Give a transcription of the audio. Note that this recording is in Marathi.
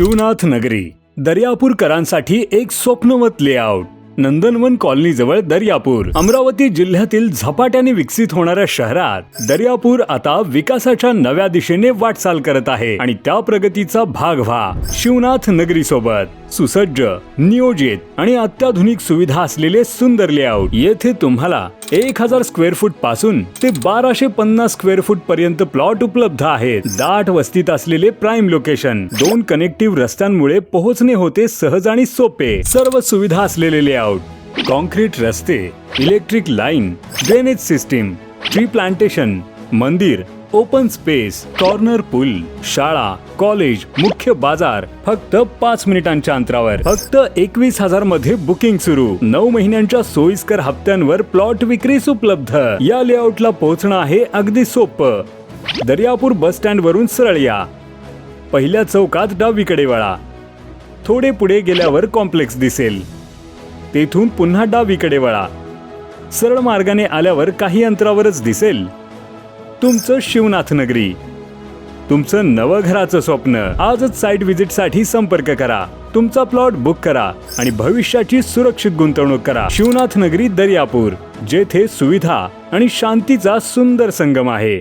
शिवनाथ नगरी दर्यापूरकरांसाठी एक स्वप्नवत लेआउट नंदनवन कॉलनी जवळ दर्यापूर. अमरावती जिल्ह्यातील झपाट्याने विकसित होणाऱ्या शहरात दर्यापूर आता विकासाच्या नव्या दिशेने वाटचाल करत आहे आणि त्या प्रगतीचा भाग व्हा. शिवनाथ नगरी सोबत सुसज्ज नियोजित आणि अत्याधुनिक सुविधा असलेले सुंदर लेआउट. येथे तुम्हाला एक हजार स्क्वेअर फूटपासून ते बाराशे पन्नास स्क्वेअर फूट पर्यंत प्लॉट उपलब्ध आहेत. दाट वस्तीत असलेले प्राईम लोकेशन दोन कनेक्टिव्ह रस्त्यांमुळे पोहोचणे होते सहज आणि सोपे. सर्व सुविधा असलेले लेआउट. कॉन्क्रीट रस्ते electric line drainage system tree plantation मंदिर ओपन स्पेस कॉर्नर पूल शाळा कॉलेज मुख्य बाजार फक्त पाच मिनिटांच्या अंतरावर. फक्त एकवीस हजारमध्ये बुकिंग सुरू. नऊ महिन्यांच्या सोयीस्कर हप्त्यांवर प्लॉट विक्रीस उपलब्ध. या लेआउटला पोहोचणं आहे अगदी सोपं. दर्यापूर बस स्टँड वरून सरळ या. पहिल्या चौकात डावीकडे वळा. थोडे पुढे गेल्यावर कॉम्प्लेक्स दिसेल. तेथून पुन्हा डावीकडे वळा. सरळ मार्गाने आल्यावर काही अंतरावरच दिसेल. तुमचं शिवनाथ नगरी. तुमचं नवघराचं स्वप्न आजच साईट व्हिजिटसाठी संपर्क करा. तुमचा प्लॉट बुक करा आणि भविष्याची सुरक्षित गुंतवणूक करा. शिवनाथ नगरी दर्यापूर जेथे सुविधा आणि शांतीचा सुंदर संगम आहे.